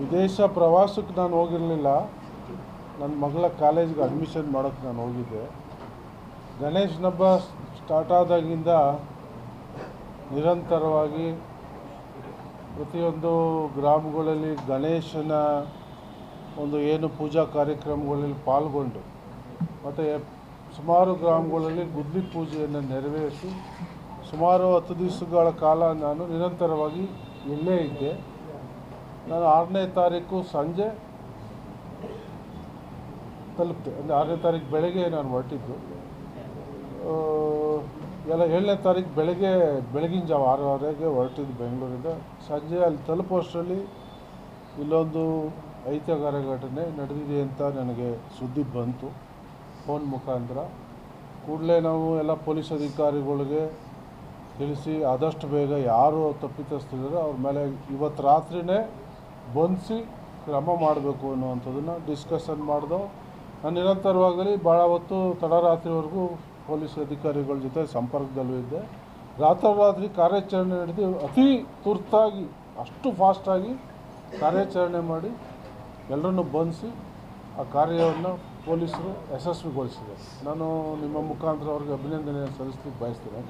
ವಿದೇಶ ಪ್ರವಾಸಕ್ಕೆ ನಾನು ಹೋಗಿರಲಿಲ್ಲ. ನನ್ನ ಮಗಳ ಕಾಲೇಜ್ಗೆ ಅಡ್ಮಿಷನ್ ಮಾಡೋಕ್ಕೆ ನಾನು ಹೋಗಿದ್ದೆ. ಗಣೇಶನ ಹಬ್ಬ ಸ್ಟಾರ್ಟ್ ಆದಾಗಿಂದ ನಿರಂತರವಾಗಿ ಪ್ರತಿಯೊಂದು ಗ್ರಾಮಗಳಲ್ಲಿ ಗಣೇಶನ ಒಂದು ಏನು ಪೂಜಾ ಕಾರ್ಯಕ್ರಮಗಳಲ್ಲಿ ಪಾಲ್ಗೊಂಡು, ಮತ್ತು ಸುಮಾರು ಗ್ರಾಮಗಳಲ್ಲಿ ಗುದ್ದಿ ಪೂಜೆಯನ್ನು ನೆರವೇರಿಸಿ, ಸುಮಾರು ಹತ್ತು ದಿವಸಗಳ ಕಾಲ ನಾನು ನಿರಂತರವಾಗಿ ಇಲ್ಲೇ ಇದ್ದೆ. ನಾನು ಆರನೇ ತಾರೀಕು ಸಂಜೆ ತಲುಪಿದೆ ಅಂದರೆ ಆರನೇ ತಾರೀಕು ಬೆಳಗ್ಗೆ ನಾನು ಹೊರಟಿದ್ದು. ಎಲ್ಲ ಏಳನೇ ತಾರೀಕು ಬೆಳಗ್ಗೆ, ಬೆಳಗಿನ ಜಾವ ಆರೂವರೆಗೆ ಹೊರಟಿದ್ದು ಬೆಂಗಳೂರಿಂದ. ಸಂಜೆ ಅಲ್ಲಿ ತಲುಪೋಷ್ಟರಲ್ಲಿ ಇಲ್ಲೊಂದು ಐತಿಹಾಸಿಕ ಘಟನೆ ನಡೆದಿದೆ ಅಂತ ನನಗೆ ಸುದ್ದಿ ಬಂತು ಫೋನ್ ಮುಖಾಂತರ. ಕೂಡಲೇ ನಾವು ಎಲ್ಲ ಪೊಲೀಸ್ ಅಧಿಕಾರಿಗಳಿಗೆ ತಿಳಿಸಿ ಆದಷ್ಟು ಬೇಗ ಯಾರು ತಪ್ಪಿತಸ್ಥರಿದ್ದಾರೆ, ಅವ್ರ ಮೇಲೆ ಇವತ್ತು ರಾತ್ರಿನೇ ಬಂಧಿಸಿ ಕ್ರಮ ಮಾಡಬೇಕು ಅನ್ನುವಂಥದ್ದನ್ನು ಡಿಸ್ಕಷನ್ ಮಾಡಿದೋ ನಾನು ನಿರಂತರವಾಗಿ ಭಾಳ ಹೊತ್ತು ತಡರಾತ್ರಿವರೆಗೂ ಪೊಲೀಸ್ ಅಧಿಕಾರಿಗಳ ಜೊತೆ ಸಂಪರ್ಕದಲ್ಲೂ ಇದ್ದೆ. ರಾತ್ರೋರಾತ್ರಿ ಕಾರ್ಯಾಚರಣೆ ನಡೆದು ಅತಿ ತುರ್ತಾಗಿ, ಅಷ್ಟು ಫಾಸ್ಟಾಗಿ ಕಾರ್ಯಾಚರಣೆ ಮಾಡಿ ಎಲ್ಲರನ್ನು ಬಂಧಿಸಿ ಆ ಕಾರ್ಯವನ್ನು ಪೊಲೀಸರು ಯಶಸ್ವಿಗೊಳಿಸಿದೆ ನಾನು ನಿಮ್ಮ ಮುಖಾಂತರ ಅವ್ರಿಗೆ ಅಭಿನಂದನೆ ಸಲ್ಲಿಸ್ಲಿಕ್ಕೆ ಬಯಸ್ತೇನೆ.